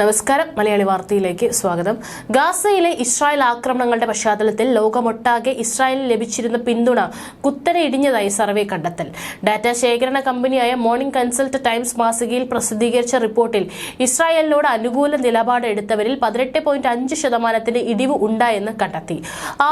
നമസ്കാരം. മലയാളി വാർത്തയിലേക്ക് സ്വാഗതം. ഗാസയിലെ ഇസ്രായേൽ ആക്രമണങ്ങളുടെ പശ്ചാത്തലത്തിൽ ലോകമൊട്ടാകെ ഇസ്രായേലിന് ലഭിച്ചിരുന്ന പിന്തുണ കുത്തനെ ഇടിഞ്ഞതായി സർവേ കണ്ടെത്തൽ. ഡാറ്റ ശേഖരണ കമ്പനിയായ മോർണിംഗ് കൺസൾട്ട് ടൈംസ് മാസികയിൽ പ്രസിദ്ധീകരിച്ച റിപ്പോർട്ടിൽ ഇസ്രായേലിനോട് അനുകൂല നിലപാട് എടുത്തവരിൽ പതിനെട്ട് പോയിന്റ് അഞ്ച് ശതമാനത്തിന് ഇടിവ് ഉണ്ടായെന്ന് കണ്ടെത്തി.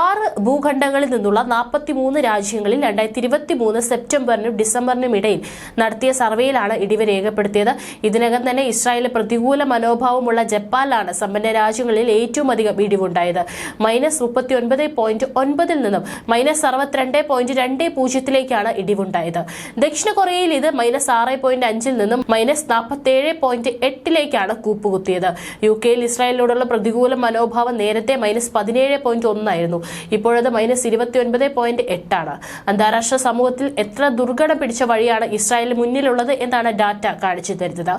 ആറ് ഭൂഖണ്ഡങ്ങളിൽ നിന്നുള്ള നാൽപ്പത്തിമൂന്ന് രാജ്യങ്ങളിൽ രണ്ടായിരത്തി ഇരുപത്തി മൂന്ന് സെപ്റ്റംബറിനും ഡിസംബറിനും ഇടയിൽ നടത്തിയ സർവേയിലാണ് ഇടിവ് രേഖപ്പെടുത്തിയത്. ഇതിനകം തന്നെ ഇസ്രായേലിലെ പ്രതികൂല മനോഭാവമുള്ള ജപ്പാനിലാണ് സമ്പന്ന രാജ്യങ്ങളിൽ ഏറ്റവും അധികം ഇടിവുണ്ടായത്. മൈനസ് മുപ്പത്തി ഒൻപത് പോയിന്റ് ഒൻപതിൽ നിന്നും മൈനസ് അറുപത്തിരണ്ട് പോയിന്റ് രണ്ട് പൂജ്യത്തിലേക്കാണ് ഇടിവുണ്ടായത്. ദക്ഷിണ കൊറിയയിൽ ഇത് മൈനസ് ആറ് പോയിന്റ് അഞ്ചിൽ നിന്നും മൈനസ് നാൽപ്പത്തേഴ് പോയിന്റ് എട്ടിലേക്കാണ് കൂപ്പുകുത്തിയത്. യു കെയിൽ ഇസ്രായേലിനോടുള്ള പ്രതികൂല മനോഭാവം നേരത്തെ മൈനസ് പതിനേഴ് പോയിന്റ് ഒന്നായിരുന്നു. ഇപ്പോഴത് മൈനസ് ഇരുപത്തി ഒൻപത് പോയിന്റ് എട്ടാണ്. അന്താരാഷ്ട്ര സമൂഹത്തിൽ എത്ര ദുർഘടം പിടിച്ച വഴിയാണ് ഇസ്രായേൽ മുന്നിലുള്ളത് എന്നാണ് ഡാറ്റ കാണിച്ചു തരുന്നത്.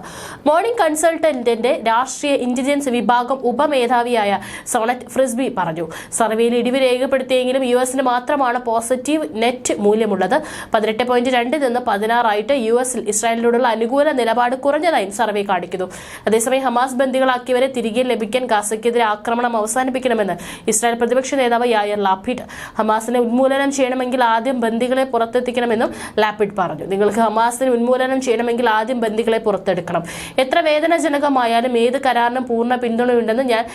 മോർണിംഗ് കൺസൾട്ടന്റിന്റെ രാഷ്ട്രീയ ഇന്റലിജൻസ് വിഭാഗം ഉപമേധാവിയായ സോണറ്റ് ഫ്രിസ്ബി പറഞ്ഞു. സർവേയിൽ ഇടിവ് രേഖപ്പെടുത്തിയെങ്കിലും യു എസിന് മാത്രമാണ് പോസിറ്റീവ് നെറ്റ് മൂല്യമുള്ളത്. പതിനെട്ട് പോയിന്റ് രണ്ടിൽ നിന്ന് പതിനാറായിട്ട് യു എസിൽ ഇസ്രായേലിനോടുള്ള അനുകൂല നിലപാട് കുറഞ്ഞതായും സർവേ കാണിക്കുന്നു. അതേസമയം ഹമാസ് ബന്ദികളാക്കിയവരെ തിരികെ ലഭിക്കാൻ ഗാസയ്ക്കെതിരെ ആക്രമണം അവസാനിപ്പിക്കണമെന്ന് ഇസ്രായേൽ പ്രതിപക്ഷ നേതാവ് യായർ ലാപ്പിഡ് ഹമാസിനെ ഉന്മൂലനം ചെയ്യണമെങ്കിൽ ആദ്യം ബന്ദികളെ പുറത്തെത്തിക്കണമെന്നും ലാപ്പിഡ് പറഞ്ഞു. നിങ്ങൾക്ക് ഹമാസിനെ ഉന്മൂലനം ചെയ്യണമെങ്കിൽ ആദ്യം ബന്ദികളെ പുറത്തെടുക്കണം. എത്ര വേദനജനകമായാലും ഏത് കരാറിനും പൂർണ പിന്തുണയുണ്ടെന്ന് ഞാൻ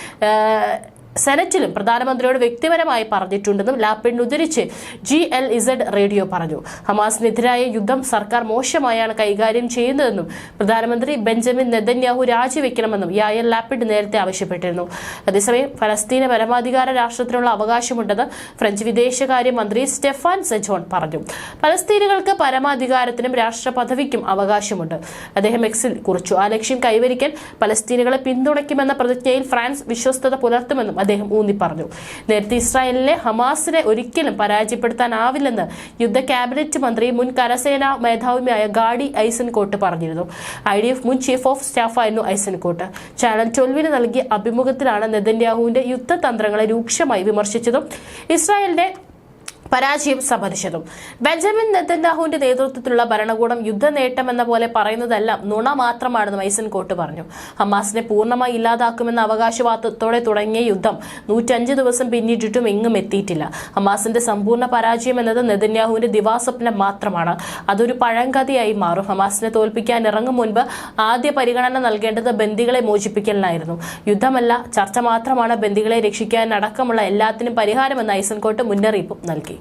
സെനറ്റിലും പ്രധാനമന്ത്രിയോട് വ്യക്തിപരമായി പറഞ്ഞിട്ടുണ്ടെന്നും ലാപ്പിൻ ഉദ്ധരിച്ച് ജി എൽ ഇസഡ് റേഡിയോ പറഞ്ഞു. ഹമാസിനെതിരായ യുദ്ധം സർക്കാർ മോശമായാണ് കൈകാര്യം ചെയ്യുന്നതെന്നും പ്രധാനമന്ത്രി ബെഞ്ചമിൻ നെതന്യാഹു രാജിവെക്കണമെന്നും യായൽ ലാപ്പിഡ് നേരത്തെ ആവശ്യപ്പെട്ടിരുന്നു. അതേസമയം ഫലസ്തീന പരമാധികാര രാഷ്ട്രത്തിനുള്ള അവകാശമുണ്ടെന്ന് ഫ്രഞ്ച് വിദേശകാര്യമന്ത്രി സ്റ്റെഫാൻ സെജോൺ പറഞ്ഞു. പലസ്തീനുകൾക്ക് പരമാധികാരത്തിനും രാഷ്ട്രപദവിക്കും അവകാശമുണ്ട്. അദ്ദേഹം എക്സിൽ കുറിച്ചു. ആ ലക്ഷ്യം കൈവരിക്കാൻ പലസ്തീനുകളെ പിന്തുണയ്ക്കുമെന്ന പ്രതിജ്ഞയിൽ ഫ്രാൻസ് വിശ്വസ്തത പുലർത്തുമെന്നും അദ്ദേഹം ഊന്നി പറഞ്ഞു നേരത്തെ ഇസ്രായേലിലെ ഹമാസിനെ ഒരിക്കലും പരാജയപ്പെടുത്താനാവില്ലെന്ന് യുദ്ധ ക്യാബിനറ്റ് മന്ത്രി മുൻ കരസേനാ മേധാവിയായ ഗാഡി ഐസൻകോട്ട് പറഞ്ഞിരുന്നു. ഐ ഡി എഫ് മുൻ ചീഫ് ഓഫ് സ്റ്റാഫായിരുന്നു ഐസൻകോട്ട്. ചാനൽ ട്വൽവിന് നൽകിയ അഭിമുഖത്തിലാണ് നെതന്യാഹുവിന്റെ യുദ്ധതന്ത്രങ്ങളെ രൂക്ഷമായി വിമർശിച്ചതും ഇസ്രായേലിന്റെ പരാജയം സമ്മതിച്ചതും. ബെഞ്ചമിൻ നെതന്യാഹുവിന്റെ നേതൃത്വത്തിലുള്ള ഭരണകൂടം യുദ്ധ നേട്ടമെന്ന പോലെ പറയുന്നതെല്ലാം നുണ മാത്രമാണെന്ന് മൈസൻ കോട്ട് പറഞ്ഞു. ഹമാസിനെ പൂർണമായി ഇല്ലാതാക്കുമെന്ന അവകാശവാദത്തോടെ തുടങ്ങിയ യുദ്ധം നൂറ്റഞ്ച് ദിവസം പിന്നിട്ടിട്ടും എങ്ങും എത്തിയിട്ടില്ല. ഹമാസിന്റെ സമ്പൂർണ പരാജയം എന്നത് നെതന്യാഹുവിന്റെ ദിവാസ്വപ്നം മാത്രമാണ്. അതൊരു പഴങ്കഥയായി മാറും. ഹമാസിനെ തോൽപ്പിക്കാൻ ഇറങ്ങും മുൻപ് ആദ്യ പരിഗണന നൽകേണ്ടത് ബന്ദികളെ മോചിപ്പിക്കലിനായിരുന്നു. യുദ്ധമല്ല ചർച്ച മാത്രമാണ് ബന്ദികളെ രക്ഷിക്കാൻ അടക്കമുള്ള എല്ലാത്തിനും പരിഹാരമെന്ന് ഐസൻകോട്ട് മുന്നറിയിപ്പും നൽകി.